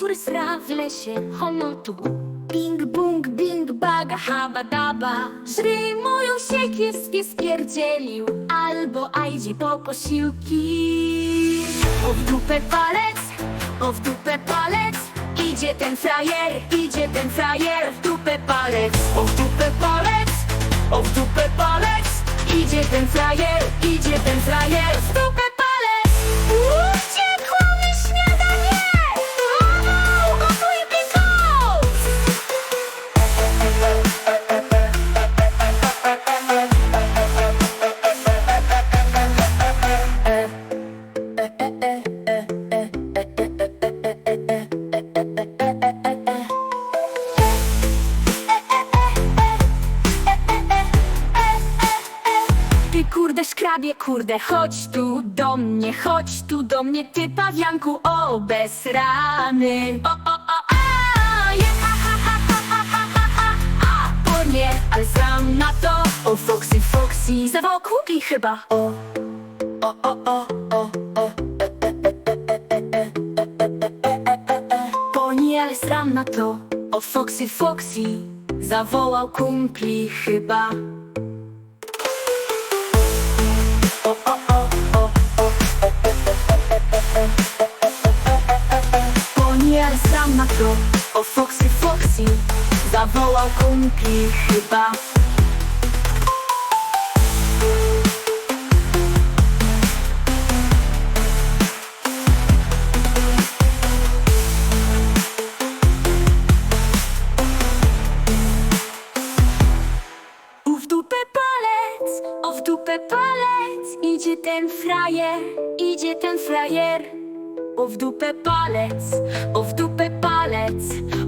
który sra w lesie hono tu Bing bung bing baga habadaba Żrymują się kiepskie spierdzielił. Albo ajdzie po posiłki. O w dupę palec, o w dupę palec. Idzie ten frajer, idzie ten frajer. W dupę palec, o w dupę palec O w dupę palec. Idzie ten frajer, idzie kurde szkrabie, kurde, chodź tu do mnie, chodź tu do mnie, ty pawianku obesrany. O, o, o, a, je, ha, ha, ha, ha, ha, ha, ha, ha, a, o nie, ale sam na to. O, Foxy, Foxy, zawołał kupi chyba. O, o, o, o, o, o. Ale sram na to. O, Foxy, Foxy, zawołał kumpli chyba. Ale sam na to. O Foxy, Foxy Zawołał kumpli chyba. U w dupę palec, o w dupę palec Idzie ten frajer, idzie ten frajer O w dupę palec, o w dupę palec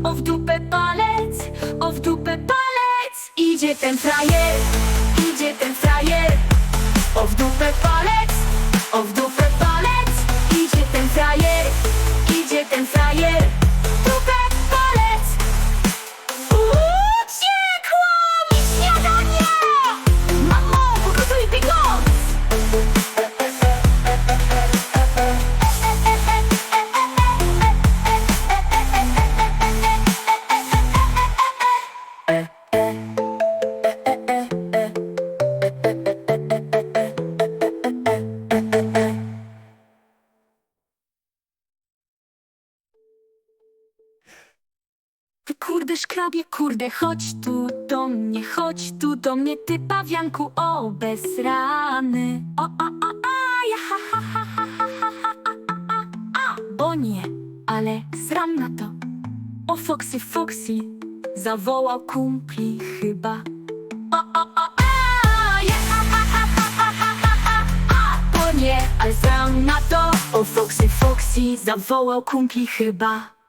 O w dupę palec, o w dupę palec. Idzie ten frajer, idzie ten frajer. O w dupę palec, o w dupę palec. Idzie ten frajer, idzie ten frajer kurde szkrabie, kurde Chodź tu do mnie, chodź tu do mnie Ty pawianku obezrany O, a, a, O ja ha, ha, ha, ha, ha, ha, ha, a, Bo nie, ale zram na to O Foxy, Foxy, zawołał kumpli chyba O, o, o, a, ja ha, ha, ha, ha, ha, ha, ha, Bo nie, ale zram na to O Foxy, Foxy, zawołał kumpli chyba